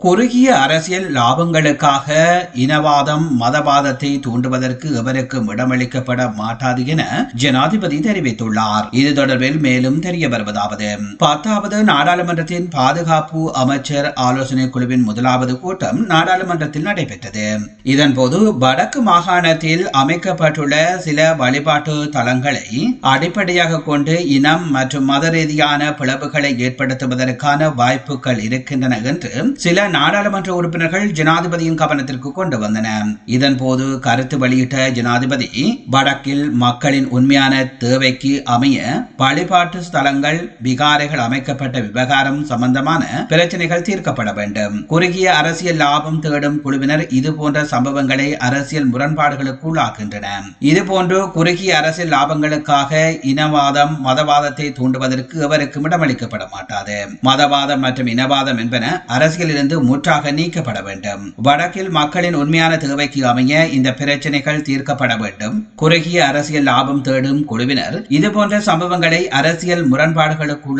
குறுகிய அரசியல் லாபங்களுக்காக இனவாதம் மதவாதத்தை தூண்டுவதற்கு எவருக்கும் இடமளிக்கப்பட மாட்டாது என ஜனாதிபதி தெரிவித்துள்ளார். இது தொடர்பில் மேலும் தெரிய வருவதாவது. பத்தாவது நாடாளுமன்றத்தின் பாதுகாப்பு அமைச்சர் ஆலோசனை குழுவின் முதலாவது கூட்டம் நாடாளுமன்றத்தில் நடைபெற்றது. இதன்போது வடக்கு மாகாணத்தில் அமைக்கப்பட்டுள்ள சில வழிபாட்டு தலங்களை அடிப்படையாக கொண்டு இனம் மற்றும் மத ரீதியான பிளவுகளை ஏற்படுத்துவதற்கான வாய்ப்புகள் இருக்கின்றன என்று சில நாடாளுமன்ற உறுப்பினர்கள் ஜனாதிபதியின் கவனத்திற்கு கொண்டு வந்தன. இதன்போது கருத்து வெளியிட்ட ஜனாதிபதி வடக்கில் மக்களின் உண்மையான தேவைக்கு அமைய வழிபாட்டு ஸ்தலங்கள் விகாரைகள் அமைக்கப்பட்ட விவகாரம் சம்பந்தமான பிரச்சனைகள் தீர்க்கப்பட வேண்டும். குறுகிய அரசியல் லாபம் தேடும் குழுவினர் இது போன்ற சம்பவங்களை அரசியல் முரண்பாடுகளுக்கு உள்ளாக்கின்றன இதுபோன்று குறுகிய அரசியல் லாபங்களுக்காக இனவாதம் மதவாதத்தை தூண்டுவதற்கு எவருக்கும் இடமளிக்கப்பட மாட்டாது. மதவாதம் மற்றும் இனவாதம் என்பன அரசியலிருந்து முற்றாக நீக்கப்பட வேண்டும். வடக்கில் மக்களின் உண்மையான தேவைக்கு அமைய இந்த பிரச்சனைகள் தீர்க்கப்பட வேண்டும். குறுகிய அரசியல் லாபம் தேடும் குழுவினர் இதுபோன்ற சம்பவங்களை அரசியல் முரண்பாடுகளுக்கு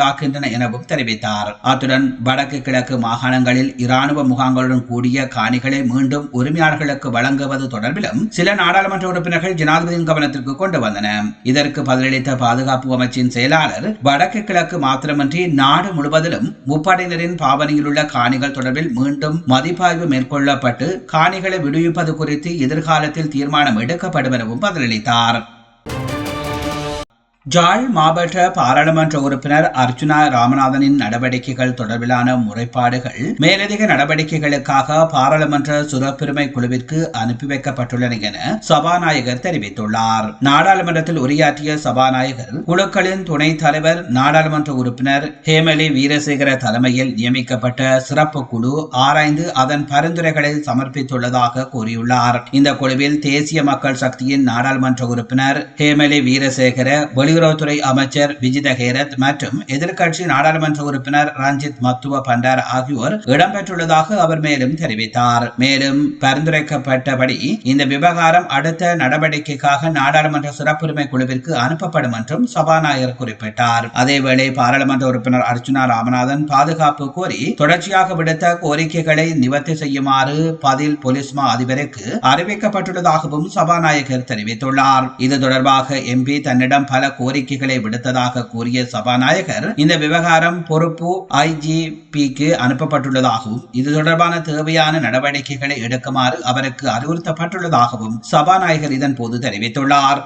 எனவும் தெரிவித்தார். அத்துடன் வடக்கு கிழக்கு மாகாணங்களில் இராணுவ முகாம்களுடன் கூடிய காணிகளை மீண்டும் உரிமையாளர்களுக்கு வழங்குவது தொடர்பிலும் சில நாடாளுமன்ற உறுப்பினர்கள் ஜனாதிபதியின் கவனத்திற்கு கொண்டு வந்தன. இதற்கு பதிலளித்த பாதுகாப்பு அமைச்சின் செயலாளர் வடக்கு கிழக்கு மாத்திரமன்றி நாடு முழுவதிலும் முப்படையினரின் பாவனையில் உள்ள காணிகள் தொடர்பில் மீண்டும் மதிப்பாய்வு மேற்கொள்ளப்பட்டு காணிகளை விடுவிப்பது குறித்து எதிர்காலத்தில் தீர்மானம் எடுக்கப்படும் எனவும் பதிலளித்தார். ஜாழ் மாவட்ட பாராளுமன்ற உறுப்பினர் அர்ஜுனா ராமநாதனின் நடவடிக்கைகள் தொடர்பிலான முறைப்பாடுகள் மேலதிக நடவடிக்கைகளுக்காக பாராளுமன்ற சுரப்பிரிமை குழுவிற்கு அனுப்பி வைக்கப்பட்டுள்ளன என சபாநாயகர் தெரிவித்துள்ளார். நாடாளுமன்றத்தில் உரையாற்றிய சபாநாயகர் குழுக்களின் துணைத் தலைவர் நாடாளுமன்ற உறுப்பினர் ஹேமலி வீரசேகர தலைமையில் நியமிக்கப்பட்ட சிறப்பு குழு ஆராய்ந்து அதன் பரிந்துரைகளை சமர்ப்பித்துள்ளதாக கூறியுள்ளார். இந்த குழுவில் தேசிய மக்கள் சக்தியின் நாடாளுமன்ற உறுப்பினர் ஹேமலி வீரசேகர வெளி வெளியுறவுத்துறை அமைச்சர் விஜித ஹேரத் மற்றும் எதிர்க்கட்சி நாடாளுமன்ற உறுப்பினர் ரஞ்சித் மத்துவ பண்டார் ஆகியோர் இடம்பெற்றுள்ளதாக அவர் மேலும் தெரிவித்தார். மேலும் பரிந்துரைக்கப்பட்டபடி இந்த விவகாரம் அடுத்த நடவடிக்கைக்காக நாடாளுமன்ற சிறப்புரிமை குழுவிற்கு அனுப்பப்படும் என்றும் சபாநாயகர் குறிப்பிட்டார். அதேவேளை பாராளுமன்ற உறுப்பினர் அர்ச்சுனா ராமநாதன் பாதுகாப்பு கோரி தொடர்ச்சியாக விடுத்த கோரிக்கைகளை நிவர்த்தி செய்யுமாறு பதில் போலீஸ் மா அதிபருக்கு அறிவிக்கப்பட்டுள்ளதாகவும் சபாநாயகர் தெரிவித்துள்ளார். இது தொடர்பாக எம்பி தன்னிடம் பல கோரிக்கைகளை விடுத்ததாக கூறிய சபாநாயகர் இந்த விவகாரம் பொறுப்பு ஐஜிபிக்கு அனுப்பப்பட்டுள்ளதாகவும் இது தொடர்பான தேவையான நடவடிக்கைகளை எடுக்குமாறு அவருக்கு அறிவுறுத்தப்பட்டுள்ளதாகவும் சபாநாயகர் இதன் போது தெரிவித்துள்ளார்.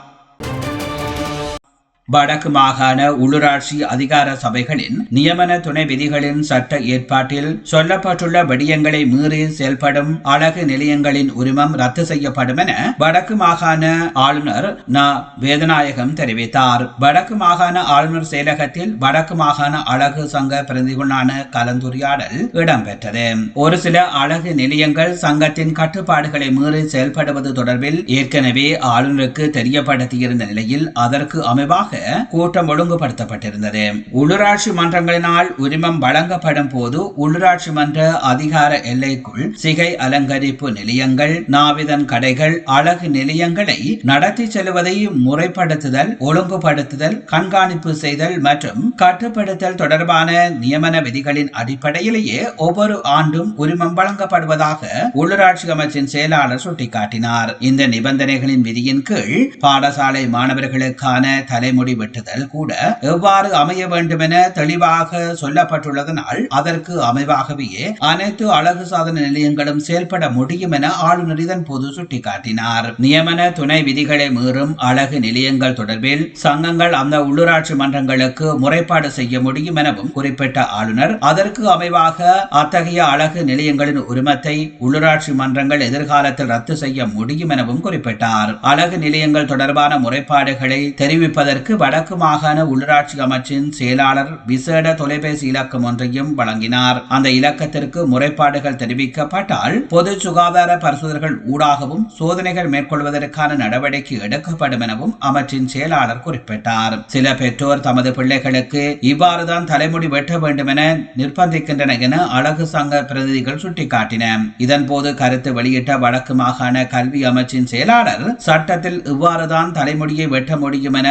வடக்கு மாகாண உள்ளூராட்சி அதிகார சபைகளின் நியமன துணை விதிகளின் சட்ட ஏற்பாட்டில் சொல்லப்பட்டுள்ள விடயங்களை மீறி செயல்படும் அழகு நிலையங்களின் உரிமம் ரத்து செய்யப்படும் என வடக்கு மாகாண ஆளுநர் ந. வேதநாயகம் தெரிவித்தார். வடக்கு மாகாண ஆளுநர் செயலகத்தில் வடக்கு மாகாண அழகு சங்க பிரதிகளான கலந்துரையாடல் இடம்பெற்றது. ஒரு சில அழகு நிலையங்கள் சங்கத்தின் கட்டுப்பாடுகளை மீறி செயல்படுவது தொடர்பில் ஏற்கனவே ஆளுநருக்கு தெரியப்படுத்தியிருந்த நிலையில் அதற்கு அமைவாக கூட்டம் ஒழுங்குபடுத்தப்பட்டிருந்தது. உள்ளூராட்சி மன்றங்களினால் உரிமம் வழங்கப்படும் போது உள்ளூராட்சி மன்ற அதிகார எல்லைக்குள் சிகை அலங்கரிப்பு நிலையங்கள் நாவிதன் கடைகள் அழகு நிலையங்களை நடத்தி செல்வதை முறைப்படுத்துதல் ஒழுங்குபடுத்துதல் கண்காணிப்பு செய்தல் மற்றும் கட்டுப்படுத்தல் தொடர்பான நியமன விதிகளின் அடிப்படையிலேயே ஒவ்வொரு ஆண்டும் உரிமம் வழங்கப்படுவதாக உள்ளூராட்சி அமைச்சின் செயலாளர் சுட்டிக்காட்டினார். இந்த நிபந்தனைகளின் விதியின் கீழ் பாடசாலை மாணவர்களுக்கான தலைமுறை வெட்டுதல் கூட எவ்வாறு அமைய வேண்டும் என தெளிவாக சொல்லப்பட்டுள்ளதனால் அதற்கு அமைவாகவே அனைத்து அழகு சாதன நிலையங்களும் செயல்பட முடியும் என ஆளுநர் இதன் போது சுட்டிக்காட்டினார். நியமன துணை விதிகளை மீறும் அழகு நிலையங்கள் தொடர்பில் சங்கங்கள் அந்த உள்ளூராட்சி மன்றங்களுக்கு முறைப்பாடு செய்ய முடியும் எனவும் குறிப்பிட்ட ஆளுநர் அதற்கு அமைவாக அத்தகைய அழகு நிலையங்களின் உரிமத்தை உள்ளூராட்சி மன்றங்கள் எதிர்காலத்தில் ரத்து செய்ய முடியும் எனவும் குறிப்பிட்டார். அழகு நிலையங்கள் தொடர்பான முறைப்பாடுகளை தெரிவிப்பதற்கு அவருக்கு வடக்கு மாகாண உள்ளாட்சி அமைச்சின் செயலாளர் விசேட தொலைபேசி இலக்கம் ஒன்றையும் வழங்கினார். அந்த இலக்கத்திற்கு முறைப்பாடுகள் தெரிவிக்கப்பட்டால் பொது சுகாதார பரிசோதனைகள் ஊடாகவும் சோதனைகள் மேற்கொள்வதற்கான நடவடிக்கை எடுக்கப்படும் எனவும் அமைச்சின் செயலாளர் குறிப்பிட்டார். சில பெற்றோர் தமது பிள்ளைகளுக்கு இவ்வாறுதான் தலைமுடி வெட்ட வேண்டும் என நிர்பந்திக்கின்றன என அழகு சங்க பிரதிநிதிகள் சுட்டிக்காட்டின. இதன்போது கருத்து வெளியிட்ட வடக்கு மாகாண கல்வி அமைச்சின் செயலாளர் சட்டத்தில் இவ்வாறுதான் தலைமுடியை வெட்ட முடியும் என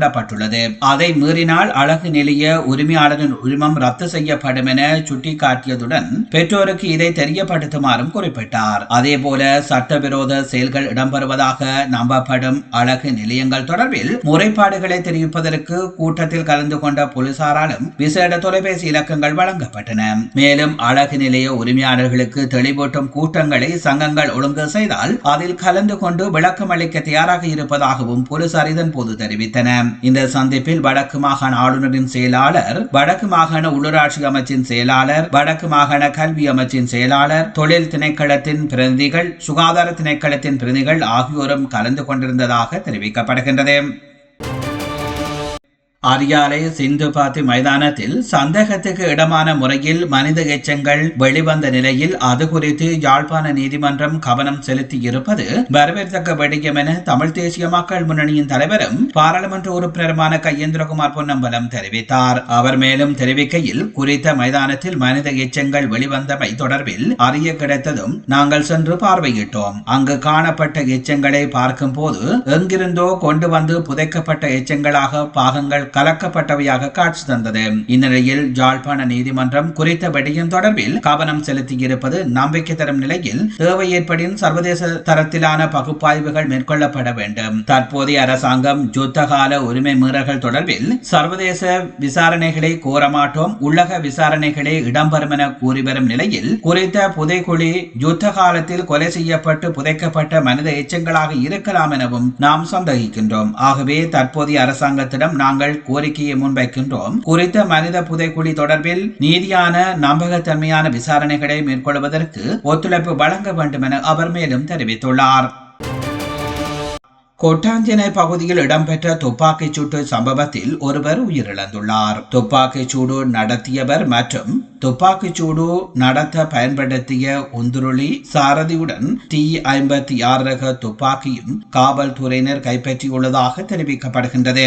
குறிப்பிடப்பட்டுள்ளது. அதை மீறினால் அழகு நிலைய உரிமையாளரின் உரிமம் ரத்து செய்யப்படும் என சுட்டிக்காட்டியதுடன் பெற்றோருக்கு இதை தெரியப்படுத்துமாறும் குறிப்பிட்டார். அதேபோல சட்டவிரோத செயல்கள் இடம்பெறுவதாக நம்பப்படும் அழகு நிலையங்கள் தொடர்பில் முறைப்பாடுகளை தெரிவிப்பதற்கு கூட்டத்தில் கலந்து கொண்ட போலீசாராலும் விசேட தொலைபேசி இலக்கங்கள் வழங்கப்பட்டன. மேலும் அழகு நிலைய உரிமையாளர்களுக்கு தெளிவூட்டும் கூட்டங்களை சங்கங்கள் ஒழுங்கு செய்தால் அதில் கலந்து கொண்டு விளக்கம் அளிக்க தயாராக இருப்பதாகவும் போலீசார் இதன் போது தெரிவித்தன இந்த சந்திப்பில் வடக்கு மாகாண ஆளுநரின் செயலாளர் வடக்கு மாகாண உள்ளூராட்சி அமைச்சின் செயலாளர் வடக்கு மாகாண கல்வி அமைச்சின் செயலாளர் தொழில் திணைக்களத்தின் பிரதிநிதிகள் சுகாதார திணைக்களத்தின் பிரதிநிதிகள் ஆகியோரும் கலந்து கொண்டிருந்ததாக தெரிவிக்கப்படுகின்றது. அரியாலை சிந்து பாத்தி மைதானத்தில் சந்தேகத்துக்கு இடமான முறையில் மனித எச்சங்கள் வெளிவந்த நிலையில் அது குறித்து யாழ்ப்பாண நீதிமன்றம் கவனம் செலுத்தி இருப்பது வரவேற்கத்தக்க விடயம் என தமிழ் தேசிய மக்கள் முன்னணியின் தலைவரும் பாராளுமன்ற உறுப்பினருமான கையேந்திரகுமார் பொன்னம்பலம் தெரிவித்தார். அவர் மேலும் தெரிவிக்கையில் குறித்த மைதானத்தில் மனித எச்சங்கள் வெளிவந்தமை தொடர்பில் அறிய கிடைத்ததும் நாங்கள் சென்று பார்வையிட்டோம். அங்கு காணப்பட்ட எச்சங்களை பார்க்கும் போது எங்கிருந்தோ கொண்டு வந்து புதைக்கப்பட்ட எச்சங்களாக பாகங்கள் கலக்கப்பட்டவையாக காட்சி தந்தது. இந்நிலையில் ஜாழ்ப்பாண நீதிமன்றம் குறித்த விடயம் தொடர்பில் கவனம் செலுத்தியிருப்பது நம்பிக்கை தரும் நிலையில் தேவை ஏற்படின் சர்வதேச தரத்திலான பகுப்பாய்வுகள் மேற்கொள்ளப்பட வேண்டும். தற்போதைய அரசாங்கம் யுத்தகால உரிமை மீறல்கள் தொடர்பில் சர்வதேச விசாரணைகளை கோரமாட்டோம் உள்ளக விசாரணைகளே இடம்பெறும் என கூறி வரும் நிலையில் குறித்த புதைக்குழி யுத்த காலத்தில் கொலை செய்யப்பட்டு புதைக்கப்பட்ட மனித எச்சங்களாக இருக்கலாம் எனவும் நாம் சந்தேகிக்கின்றோம். ஆகவே தற்போதைய அரசாங்கத்திடம் நாங்கள் கோரிக்கையை முன்வைக்கின்றோம். குறித்த மனித புதைக்குழி தொடர்பில் நீதியான நம்பகத்தன்மையான விசாரணைகளை மேற்கொள்வதற்கு ஒத்துழைப்பு வழங்க வேண்டும் என அவர் மேலும் தெரிவித்துள்ளார். கொட்டாஞ்சினை பகுதியில் இடம்பெற்ற துப்பாக்கிச் சூட்டு சம்பவத்தில் ஒருவர் உயிரிழந்துள்ளார். துப்பாக்கிச் சூடு நடத்தியவர் மற்றும் துப்பாக்கிச் சூடு நடத்த பயன்படுத்திய உந்துருளி சாரதியுடன் டி ஐம்பத்தி ஆறு ரக துப்பாக்கியும் காவல்துறையினர் கைப்பற்றியுள்ளதாக தெரிவிக்கப்படுகின்றது.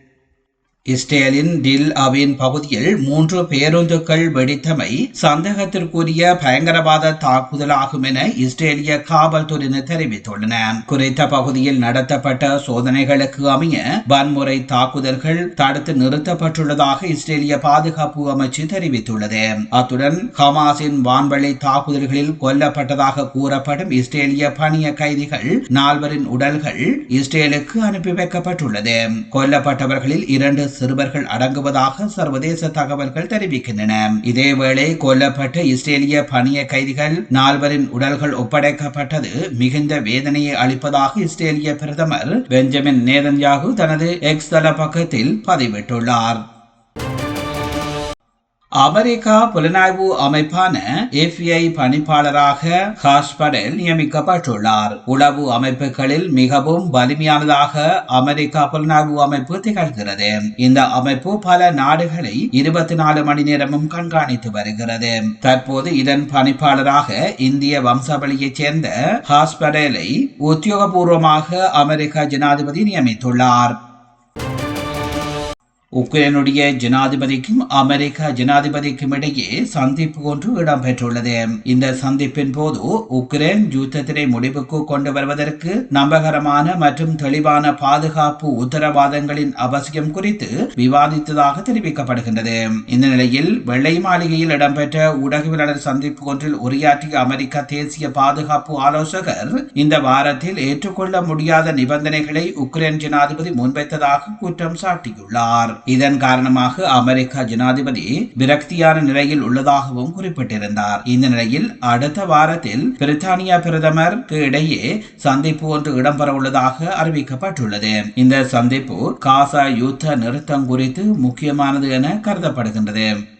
இஸ்ரேலின் டில் அவின் பகுதியில் மூன்று பேருந்துகள் வெடித்தமை சந்தேகத்திற்குரிய பயங்கரவாத தாக்குதலாகும் என இஸ்ரேலிய காவல்துறையினர் தெரிவித்துள்ளன. குறித்த பகுதியில் நடத்தப்பட்ட சோதனைகளுக்கு அமைய வன்முறை தாக்குதல்கள் தடுத்து நிறுத்தப்பட்டுள்ளதாக இஸ்ரேலிய பாதுகாப்பு அமைச்சு தெரிவித்துள்ளது. அத்துடன் ஹமாஸின் வான்வழி தாக்குதல்களில் கொல்லப்பட்டதாக கூறப்படும் இஸ்ரேலிய பணிய கைதிகள் நால்வரின் உடல்கள் இஸ்ரேலுக்கு அனுப்பி வைக்கப்பட்டுள்ளது. கொல்லப்பட்டவர்களில் இரண்டு சிறுவர்கள் அடங்குவதாக சர்வதேச தகவல்கள் தெரிவிக்கின்றன. இதேவேளை கொல்லப்பட்ட இஸ்ரேலிய பணிய கைதிகள் நால்வரின் உடல்கள் ஒப்படைக்கப்பட்டது மிகுந்த வேதனையை அளிப்பதாக இஸ்ரேலிய பிரதமர் பெஞ்சமின் நேதன்யாகு தனது எக்ஸ் தள பக்கத்தில் பதிவிட்டுள்ளார். அமெரிக்கா புலனாய்வு அமைப்பான எஃப்ஐ பணிப்பாளராக ஹாஸ் படேல் நியமிக்கப்பட்டுள்ளார். உளவு அமைப்புகளில் மிகவும் வலிமையானதாக அமெரிக்கா புலனாய்வு அமைப்பு திகழ்கிறது. இந்த அமைப்பு பல நாடுகளை இருபத்தி நாலு மணி நேரமும் கண்காணித்து வருகிறது. தற்போது இதன் பணிப்பாளராக இந்திய வம்சாவளியைச் சேர்ந்த ஹாஸ் படேலை உத்தியோகபூர்வமாக அமெரிக்க ஜனாதிபதி நியமித்துள்ளார். உக்ரைனுடைய ஜனாதிபதிக்கும் அமெரிக்க ஜனாதிபதிக்கும் இடையே சந்திப்பு ஒன்று இடம்பெற்றுள்ளது. இந்த சந்திப்பின் போது உக்ரைன் யுத்தத்தினை முடிவுக்கு கொண்டு வருவதற்கு நம்பகரமான மற்றும் தெளிவான பாதுகாப்பு உத்தரவாதங்களின் அவசியம் குறித்து விவாதித்ததாக தெரிவிக்கப்படுகின்றது. இந்த நிலையில் வெள்ளை மாளிகையில் இடம்பெற்ற ஊடகவியலாளர் சந்திப்பு ஒன்றில் உரையாற்றிய அமெரிக்க தேசிய பாதுகாப்பு ஆலோசகர் இந்த வாரத்தில் ஏற்றுக்கொள்ள முடியாத நிபந்தனைகளை உக்ரைன் ஜனாதிபதி முன்வைத்ததாக குற்றம் சாட்டியுள்ளார். இதன் காரணமாக அமெரிக்க ஜனாதிபதி விரக்தியான நிலையில் உள்ளதாகவும் குறிப்பிட்டிருந்தார். இந்த நிலையில் அடுத்த வாரத்தில் பிரித்தானிய பிரதமருக்கு இடையே சந்திப்பு ஒன்று இடம்பெற உள்ளதாக அறிவிக்கப்பட்டுள்ளது. இந்த சந்திப்பு காசா யுத்த நிறுத்தம் குறித்து முக்கியமானது என கருதப்படுகின்றது.